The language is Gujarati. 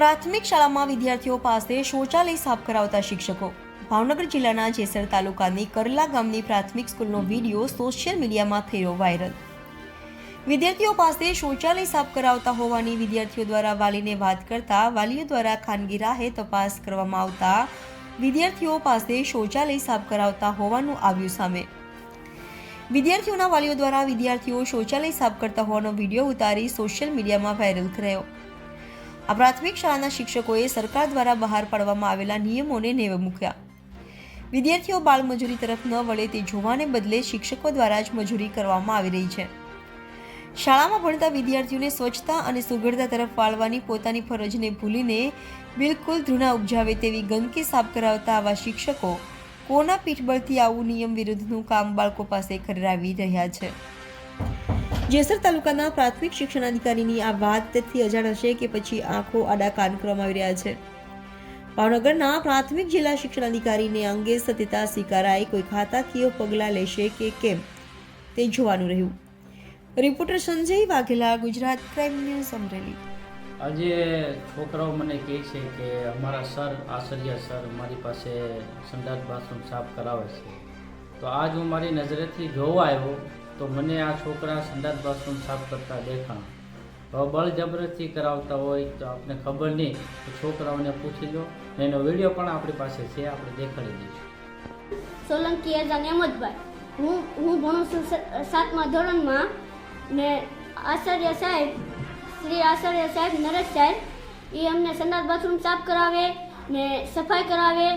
પ્રાથમિક શાળામાં વિદ્યાર્થીઓ પાસે શૌચાલય સાફ કરાવતા શિક્ષકો. ભાવનગર જિલ્લાના જેસર તાલુકાની કરલા ગામની પ્રાથમિક સ્કૂલનો વીડિયો સોશિયલ મીડિયામાં થયો વાયરલ. વિદ્યાર્થીઓ પાસે શૌચાલય સાફ કરાવતા હોવાની વિદ્યાર્થીઓ દ્વારા વાલીને વાત કરતા વાલીઓ દ્વારા ખાનગી રાહે તપાસ કરવામાં આવતા વિદ્યાર્થીઓ પાસે શૌચાલય સાફ કરાવતા હોવાનું આવ્યું સામે. વિદ્યાર્થીઓના વાલીઓ દ્વારા વિદ્યાર્થીઓ શૌચાલય સાફ કરતા હોવાનો વીડિયો ઉતારી સોશિયલ મીડિયામાં વાયરલ થયો. આ પ્રાથમિક શાળાના શિક્ષકોએ સરકાર દ્વારા બહાર પાડવામાં આવેલા નિયમોને નેવે મૂક્યા. વિદ્યાર્થીઓ બાળમજૂરી તરફ ન વળે તે જોવાને બદલે શિક્ષકો દ્વારા જ મજૂરી કરવામાં આવી રહી છે. શાળામાં ભણતા વિદ્યાર્થીઓને સ્વચ્છતા અને સુઘડતા તરફ વાળવાની પોતાની ફરજને ભૂલીને બિલકુલ ધૃણા ઉપજાવે તેવી ગંદકી સાફ કરાવતા આવા શિક્ષકો કોના પીઠબળથી આવું નિયમ વિરુદ્ધનું કામ બાળકો પાસે કરાવી રહ્યા છે. જેસર તાલુકાના પ્રાથમિક શિક્ષણાધિકારીની આ વાતથી અજાણ હશે કે પછી આંખો આડા કાન કરવામાં આવી રહ્યા છે. ભાવનગરના પ્રાથમિક જિલ્લા શિક્ષણાધિકારીને અંગે સત્યતા સ્વીકારાય કોઈ ખાતાકીય પગલાં લેશે કે કેમ તે જોવાનું રહ્યું. Reporter Sanjay Vaghela, Gujarat crime news Amreli. આજે છોકરાઓ મને કહે છે કે અમારા સર આચાર્ય સર મારી પાસે સંડાસ બાથરૂમ સાફ કરાવે છે. તો આજ હું મારી નજરેથી જોવા આવ્યો તો મને આ છોકરા સંડાસ બાથરૂમ સાફ કરતા દેખાણ. હવે બળજબરથી કરાવતા હોય તો આપણે ખબર નહીં. તો છોકરાઓને પૂછી લો. એનો વીડિયો પણ આપણી પાસે છે, આપણે દેખાડી દઈશું. સોલંકી એઝાન અહેમદભાઈ હું હું ભણું છું સાતમા ધોરણમાં ને આચાર્ય સાહેબ, શ્રી આચાર્ય સાહેબ નરેશ સાહેબ, એ અમને સંડાસ બાથરૂમ સાફ કરાવે ને સફાઈ કરાવે.